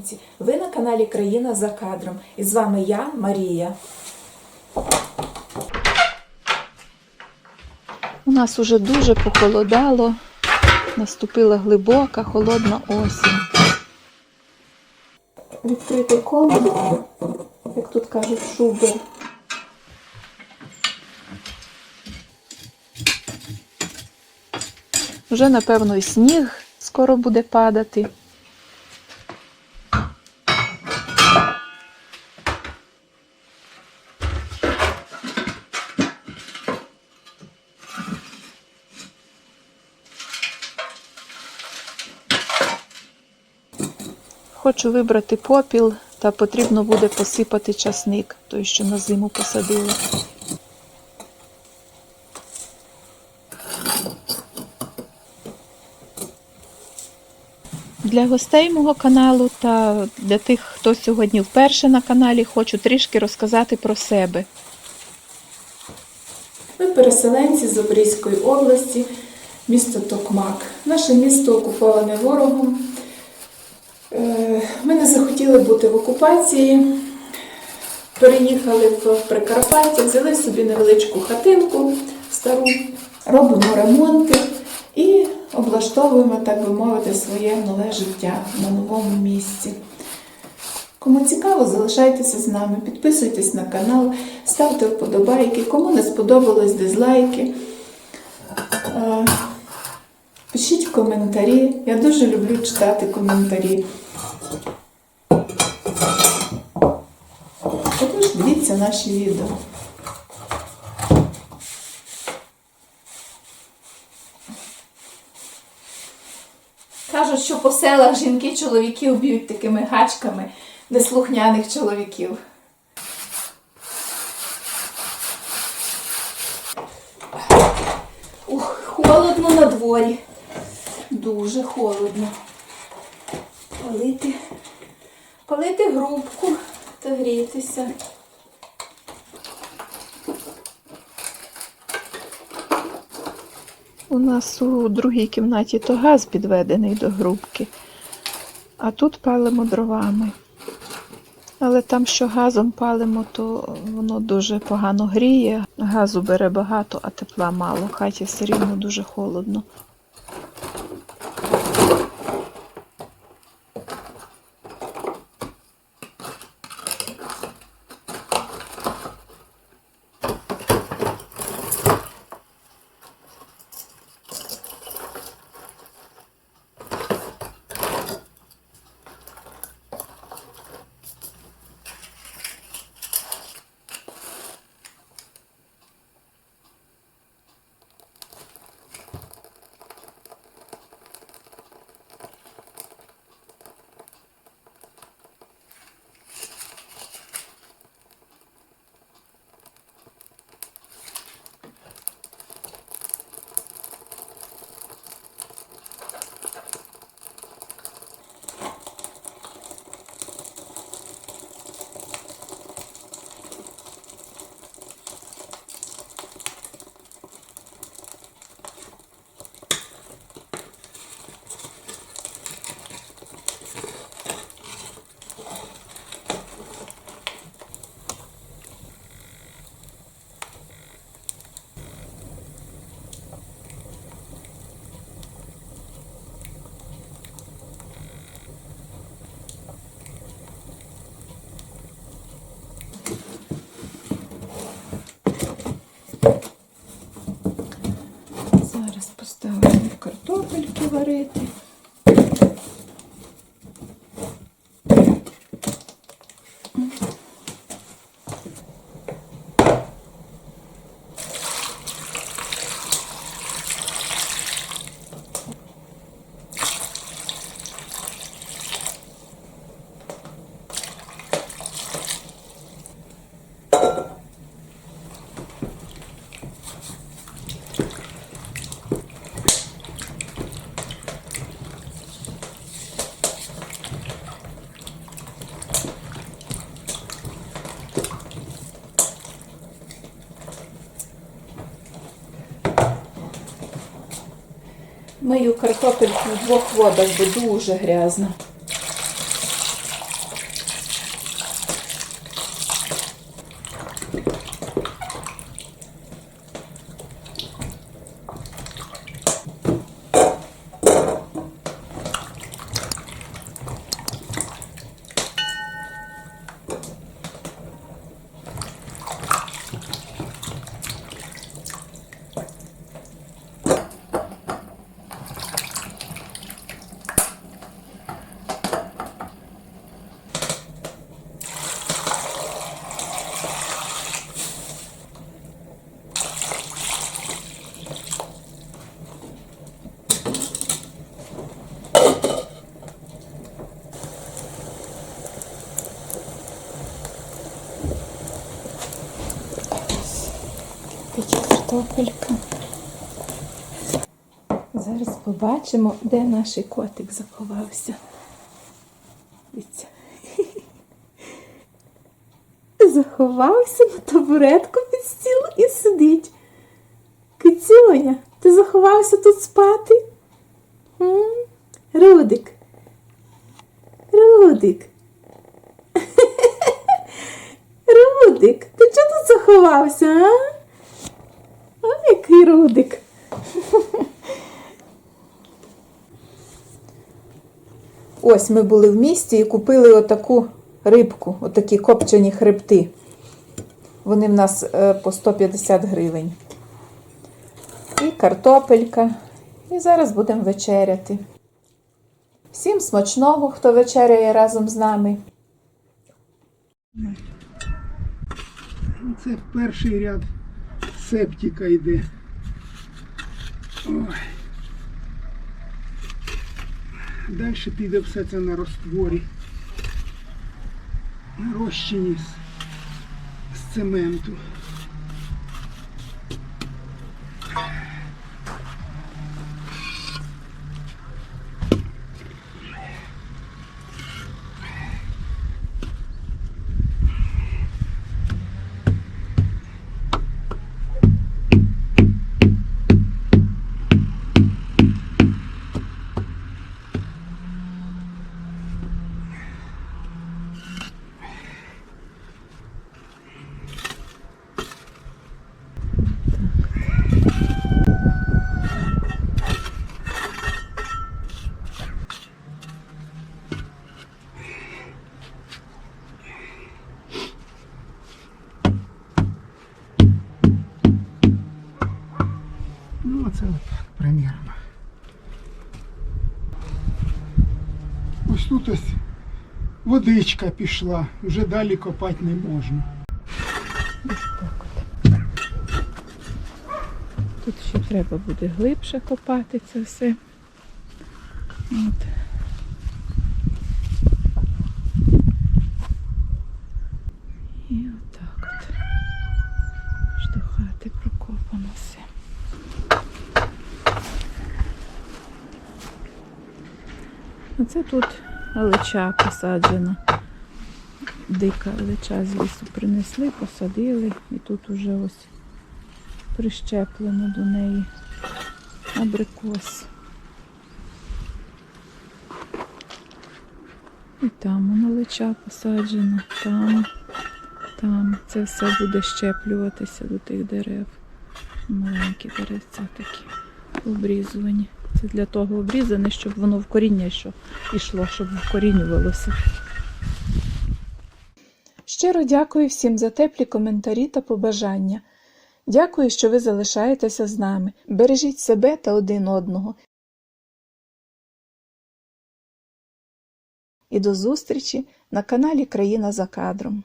українці! Ви на каналі Країна за кадром. І з вами я, Марія. У нас уже дуже похолодало, наступила глибока холодна осінь. Відкритий колод, як тут кажуть, шубер. Вже, напевно, і сніг скоро буде падати. Хочу вибрати попіл, та потрібно буде посипати часник, той, що на зиму посадили. Для гостей мого каналу та для тих, хто сьогодні вперше на каналі, хочу трішки розказати про себе. Ми переселенці з Запорізької області, місто Токмак. Наше місто окуповане ворогом. Е, Ми не захотіли бути в окупації. Переїхали в Прикарпаття, взяли собі невеличку хатинку стару, робимо ремонти і облаштовуємо, так би мовити, своє нове життя на новому місці. Кому цікаво, залишайтеся з нами, підписуйтесь на канал, ставте вподобайки. Кому не сподобалось дизлайки. Е, Пишіть коментарі. Я дуже люблю читати коментарі. Дивіться наші відео. Кажуть, що по селах жінки чоловіків б'ють такими гачками неслухняних чоловіків. Ух, холодно на дворі. Дуже холодно. Палити, палити грубку та грітися. У нас у другій кімнаті то газ підведений до грубки, а тут палимо дровами. Але там, що газом палимо, то воно дуже погано гріє. Газу бере багато, а тепла мало. В хаті все рівно дуже холодно. варити. Мию картопельку в двох водах, бо дуже грязно. Такі картопелька. Зараз побачимо, де наш котик заховався. Дивіться. Заховався на табуретку під стіл і сидить. Кицюня, ти заховався тут спати? Рудик. Рудик. Рудик, ти чого тут заховався, а? А, який рудик. Ось ми були в місті і купили отаку рибку, отакі копчені хребти. Вони в нас е, по 150 гривень. І картопелька. І зараз будемо вечеряти. Всім смачного, хто вечеряє разом з нами. Це перший ряд септика йде. Ой. Далі піде все це на розтворі. На розчині з, з цементу. Ну, оце отак, примірно. Ось тут ось водичка пішла, вже далі копати не можна. Тут ще треба буде глибше копати це все. От. І отак от. Аж до хати прокопано все. Оце тут алеча посаджена. Дика алеча з лісу принесли, посадили і тут уже ось прищеплено до неї абрикос. І там воно лича посаджено, там, там. Це все буде щеплюватися до тих дерев. Маленькі деревця такі обрізувані. Це для того обрізане, щоб воно в коріння йшло, йшло, щоб вкорінювалося. Щиро дякую всім за теплі коментарі та побажання. Дякую, що ви залишаєтеся з нами. Бережіть себе та один одного. І до зустрічі на каналі Країна за кадром.